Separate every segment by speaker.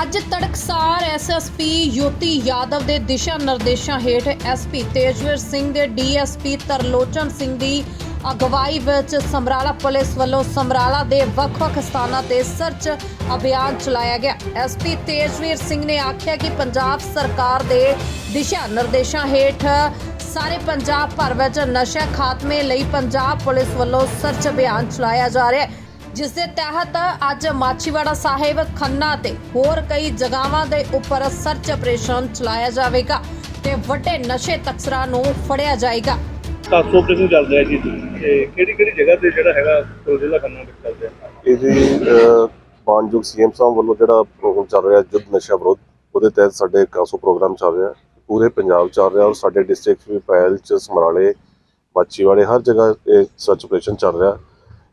Speaker 1: ਅੱਜ ਤੜਕਸਾਰ ਐਸਐਸਪੀ ਯੋਤੀ ਯਾਦਵ ਦੇ ਦਿਸ਼ਾ ਨਿਰਦੇਸ਼ਾਂ ਹੇਠ ਐਸਪੀ ਤੇਜਵੀਰ ਸਿੰਘ ਦੇ ਡੀਐਸਪੀ ਤਰਲੋਚਨ ਸਿੰਘ ਦੀ ਅਗਵਾਈ ਵਿੱਚ ਸਮਰਾਲਾ ਪੁਲਿਸ ਵੱਲੋਂ ਸਮਰਾਲਾ ਦੇ ਵੱਖ-ਵੱਖ ਸਥਾਨਾਂ ਤੇ ਸਰਚ ਅਭਿਆਨ ਚਲਾਇਆ ਗਿਆ। ਐਸਪੀ ਤੇਜਵੀਰ ਸਿੰਘ ਨੇ ਆਖਿਆ ਕਿ ਪੰਜਾਬ ਸਰਕਾਰ ਦੇ ਦਿਸ਼ਾ ਨਿਰਦੇਸ਼ਾਂ ਹੇਠ ਸਾਰੇ ਪੰਜਾਬ ਭਰ ਵਿੱਚ ਨਸ਼ਾ ਖਾਤਮੇ ਲਈ ਪੰਜਾਬ ਪੁਲਿਸ ਵੱਲੋਂ ਸਰਚ ਅਭਿਆਨ ਚਲਾਇਆ ਜਾ ਰਿਹਾ ਹੈ। ਜਿਸ ਦੇ ਤਹਿਤ ਅੱਜ ਮਾਛੀਵਾੜਾ ਸਾਹਿਬ ਖੰਨਾ ਤੇ ਹੋਰ ਕਈ ਜਗ੍ਹਾਵਾਂ ਦੇ ਉੱਪਰ ਸਰਚ ਆਪਰੇਸ਼ਨ ਚਲਾਇਆ ਜਾਵੇਗਾ ਤੇ ਵੱਡੇ ਨਸ਼ੇ ਤਸਕਰਾਂ ਨੂੰ ਫੜਿਆ ਜਾਏਗਾ।
Speaker 2: ਕਾਸੋ ਆਪਰੇਸ਼ਨ ਚੱਲ ਰਿਹਾ ਜੀ? ਤੇ ਕਿਹੜੀ ਕਿਹੜੀ ਜਗ੍ਹਾ ਤੇ ਜਿਹੜਾ ਹੈਗਾ ਜ਼ਿਲ੍ਹਾ ਖੰਨਾ ਵਿੱਚ ਚੱਲ ਰਿਹਾ?
Speaker 3: ਇਹ ਜੀ ਅਹ, ਮਾਨਯੋਗ ਸੀਐਮ ਸਾਹਿਬ ਵੱਲੋਂ ਜਿਹੜਾ ਪ੍ਰੋਗਰਾਮ ਚੱਲ ਰਿਹਾ ਜੁੱਧ ਨਸ਼ਾ ਵਿਰੋਧ ਉਹਦੇ ਤਹਿਤ ਸਾਡੇ ਕਾਸੋ ਪ੍ਰੋਗਰਾਮ ਚੱਲ ਰਿਹਾ। ਪੂਰੇ ਪੰਜਾਬ ਚੱਲ ਰਿਹਾ ਔਰ ਸਾਡੇ ਡਿਸਟ੍ਰਿਕਟ ਵੀ ਪਹਿਲ ਚ ਸਮਰਾਲੇ ਮਾਚੀਵਾੜੇ ਹਰ ਜਗ੍ਹਾ ਇਹ ਸਰਚ ਆਪਰੇਸ਼ਨ ਚੱਲ ਰਿਹਾ।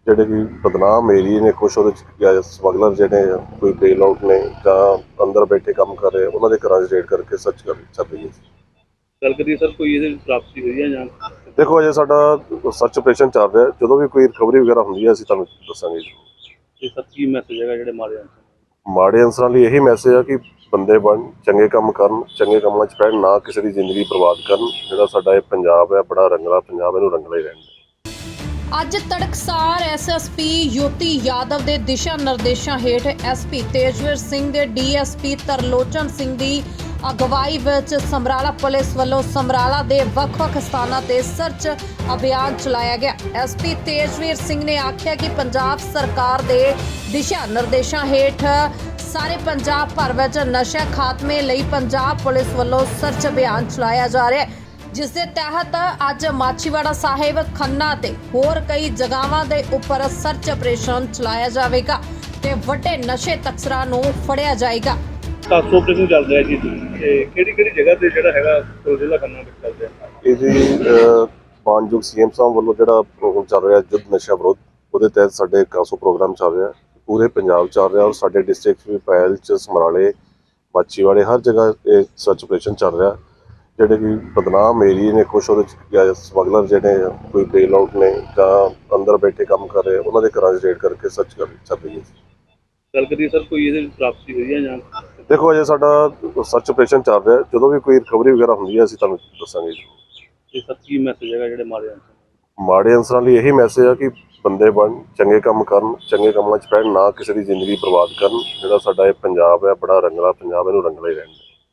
Speaker 3: ਜਿਹੜੇ ਕਿ ਬਦਨਾਮ ਏਰੀਏ ਨੇ ਕੁਛ ਉਹਦੇ ਚ ਸਮਗਲਰ ਜਿਹੜੇ ਕੋਈ ਬੇਲ ਆਊਟ ਨੇ ਜਾਂ ਅੰਦਰ ਬੈਠੇ ਕੰਮ ਕਰ ਰਹੇ ਉਹਨਾਂ ਦੇ ਘਰਾਂ 'ਚ ਰੇਡ ਕਰਕੇ ਸਰਚ ਕਰ ਚੱਲ ਰਹੀ ਹੈ
Speaker 2: ਗੱਲ ਕਰੀਏ ਸਰ ਕੋਈ ਇਹਦੇ ਵਿੱਚ ਪ੍ਰਾਪਤੀ ਹੋਈ ਹੈ ਜਾਂ?
Speaker 3: ਦੇਖੋ ਅਜੇ ਸਾਡਾ ਸਰਚ ਆਪਰੇਸ਼ਨ ਚੱਲ ਰਿਹਾ ਜਦੋਂ ਵੀ ਕੋਈ ਰਿਕਵਰੀ ਵਗੈਰਾ ਹੁੰਦੀ ਹੈ ਅਸੀਂ ਤੁਹਾਨੂੰ ਦੱਸਾਂਗੇ ਜੀ।
Speaker 2: ਇਹ ਸਰ ਕੀ ਮੈਸੇਜ ਹੈਗਾ ਜਿਹੜੇ ਮਾਰੇ ਜਾਂਦੇ
Speaker 3: ਮਾੜੇ ਅਨਸਰਾਂ ਲਈ ਇਹੀ ਮੈਸੇਜ ਆ ਕਿ ਬੰਦੇ ਬਣ ਚੰਗੇ ਕੰਮ ਕਰਨ ਚੰਗੇ ਕੰਮਾਂ 'ਚ ਪੈਣ ਨਾ ਕਿਸੇ ਦੀ ਜ਼ਿੰਦਗੀ ਬਰਬਾਦ ਕਰਨ ਜਿਹੜਾ ਸਾਡਾ ਇਹ ਪੰਜਾਬ ਹੈ ਬੜਾ ਰੰਗਲਾ ਪੰਜਾਬ ਇਹਨੂੰ ਰੰਗਲਾ ਹੀ ਰਹਿਣ।
Speaker 1: ਅੱਜ ਤੜਕਸਾਰ ਐਸਐਸਪੀ ਯੋਤੀ ਯਾਦਵ ਦੇ ਦਿਸ਼ਾ ਨਿਰਦੇਸ਼ਾਂ ਹੇਠ ਐਸਪੀ ਤੇਜਵੀਰ ਸਿੰਘ ਦੇ ਡੀਐਸਪੀ ਤਰਲੋਚਨ ਸਿੰਘ ਦੀ ਅਗਵਾਈ ਵਿੱਚ ਸਮਰਾਲਾ ਪੁਲਿਸ ਵੱਲੋਂ ਸਮਰਾਲਾ ਦੇ ਵੱਖ-ਵੱਖ ਸਥਾਨਾਂ ਤੇ ਸਰਚ ਅਭਿਆਨ ਚਲਾਇਆ ਗਿਆ। ਐਸਪੀ ਤੇਜਵੀਰ ਸਿੰਘ ਨੇ ਆਖਿਆ ਕਿ ਪੰਜਾਬ ਸਰਕਾਰ ਦੇ ਦਿਸ਼ਾ ਨਿਰਦੇਸ਼ਾਂ ਹੇਠ ਸਾਰੇ ਪੰਜਾਬ ਭਰ ਵਿੱਚ ਨਸ਼ਾ ਖਾਤਮੇ ਲਈ ਪੰਜਾਬ ਪੁਲਿਸ ਵੱਲੋਂ ਸਰਚ ਅਭਿਆਨ ਚਲਾਇਆ ਜਾ ਰਿਹਾ ਹੈ। ਜਿਸ ਦੇ ਤਹਿਤ ਅੱਜ ਮਾਛੀਵਾੜਾ ਸਾਹਿਬ ਖੰਨਾ ਤੇ ਹੋਰ ਕਈ ਜਗ੍ਹਾਵਾਂ ਦੇ ਉੱਪਰ ਸਰਚ ਆਪਰੇਸ਼ਨ ਚਲਾਇਆ ਜਾਵੇਗਾ ਤੇ ਵੱਡੇ ਨਸ਼ੇ ਤਸਕਰਾਂ ਨੂੰ ਫੜਿਆ ਜਾਏਗਾ।
Speaker 2: ਕਾਸੋ ਆਪਰੇਸ਼ਨ ਚੱਲ ਰਿਹਾ ਜੀ? ਤੇ ਕਿਹੜੀ ਕਿਹੜੀ ਜਗ੍ਹਾ ਤੇ ਜਿਹੜਾ ਹੈਗਾ ਜ਼ਿਲ੍ਹਾ ਖੰਨਾ ਵਿੱਚ ਚੱਲ ਰਿਹਾ?
Speaker 3: ਇਹ ਜੀ ਅਹ, ਮਾਨਯੋਗ ਸੀਐਮ ਸਾਹਿਬ ਵੱਲੋਂ ਜਿਹੜਾ ਪ੍ਰੋਗਰਾਮ ਚੱਲ ਰਿਹਾ ਜੁੱਧ ਨਸ਼ਾ ਵਿਰੋਧ ਉਹਦੇ ਤਹਿਤ ਸਾਡੇ ਕਾਸੋ ਪ੍ਰੋਗਰਾਮ ਚੱਲ ਰਿਹਾ। ਪੂਰੇ ਪੰਜਾਬ ਚੱਲ ਰਿਹਾ ਔਰ ਸਾਡੇ ਡਿਸਟ੍ਰਿਕਟ ਵੀ ਪਹਿਲ ਚ ਸਮਰਾਲੇ ਮਾਚੀਵਾੜੇ ਹਰ ਜਗ੍ਹਾ ਇਹ ਸਰਚ ਆਪਰੇਸ਼ਨ ਚੱਲ ਰਿਹਾ। ਜਿਹੜੇ ਕਿ ਬਦਨਾਮ ਏਰੀਏ ਨੇ ਕੁਝ ਉਹਦੇ ਚ ਸਮਗਲਰ ਜਿਹੜੇ ਕੋਈ ਬੇਲ ਆਊਟ ਨੇ ਜਾਂ ਅੰਦਰ ਬੈਠੇ ਕੰਮ ਕਰ ਰਹੇ ਉਹਨਾਂ ਦੇ ਘਰਾਂ 'ਚ ਰੇਡ ਕਰਕੇ ਸਰਚ ਕਰ ਚੱਲ ਰਹੀ ਹੈ।
Speaker 2: ਸਰ ਕੋਈ ਇਹਦੇ ਵਿੱਚ ਪ੍ਰਾਪਤੀ ਹੋਈ ਹੈ ਜਾਂ?
Speaker 3: ਦੇਖੋ ਅਜੇ ਸਾਡਾ ਸਰਚ ਆਪਰੇਸ਼ਨ ਚੱਲ ਰਿਹਾ। ਜਦੋਂ ਵੀ ਕੋਈ ਰਿਕਵਰੀ ਵਗੈਰਾ ਹੁੰਦੀ ਹੈ ਅਸੀਂ ਤੁਹਾਨੂੰ ਦੱਸਾਂਗੇ
Speaker 2: ਇਹ ਸਰ ਮੈਸੇਜ ਹੈਗਾ ਜਿਹੜੇ ਮਾਰੇ ਅੰਸਰ
Speaker 3: ਮਾੜੇ ਅੰਸਰਾਂ ਲਈ ਇਹੀ ਮੈਸੇਜ ਆ ਕਿ ਬੰਦੇ ਬਣ ਚੰਗੇ ਕੰਮ ਕਰਨ ਚੰਗੇ ਕੰਮਾਂ 'ਚ ਪੈਣ ਨਾ ਕਿਸੇ ਦੀ ਜ਼ਿੰਦਗੀ ਬਰਬਾਦ ਕਰਨ। ਜਿਹੜਾ ਸਾਡਾ ਇਹ ਪੰਜਾਬ ਹੈ ਬੜਾ ਰੰਗਲਾ ਪੰਜਾਬ ਇਹਨੂੰ ਰੰਗਲਾ ਹੀ ਰਹਿਣ ਦੇ।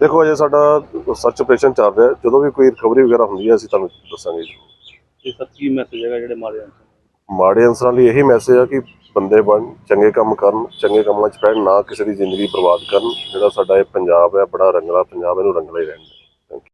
Speaker 3: ਦੇਖੋ ਅਜੇ ਸਾਡਾ ਸਰਚ ਆਪਰੇਸ਼ਨ ਚੱਲ ਰਿਹਾ ਜਦੋਂ ਵੀ ਕੋਈ ਰਿਕਵਰੀ ਵਗੈਰਾ ਹੁੰਦੀ ਹੈ ਅਸੀਂ ਤੁਹਾਨੂੰ ਦੱਸਾਂਗੇ ਜੀ।
Speaker 2: ਇਹ ਕੀ ਮੈਸੇਜ ਹੈਗਾ ਜਿਹੜੇ ਮਾਰੇ ਜਾਂਦੇ
Speaker 3: ਮਾੜੇ ਅਨਸਰਾਂ ਲਈ ਇਹੀ ਮੈਸੇਜ ਆ ਕਿ ਬੰਦੇ ਬਣ ਚੰਗੇ ਕੰਮ ਕਰਨ ਚੰਗੇ ਕੰਮਾਂ 'ਚ ਪੈਣ ਨਾ ਕਿਸੇ ਦੀ ਜ਼ਿੰਦਗੀ ਬਰਬਾਦ ਕਰਨ। ਜਿਹੜਾ ਸਾਡਾ ਇਹ ਪੰਜਾਬ ਹੈ ਬੜਾ ਰੰਗਲਾ ਪੰਜਾਬ ਇਹਨੂੰ ਰੰਗਲਾ ਹੀ ਰਹਿਣ ਦਿਓ।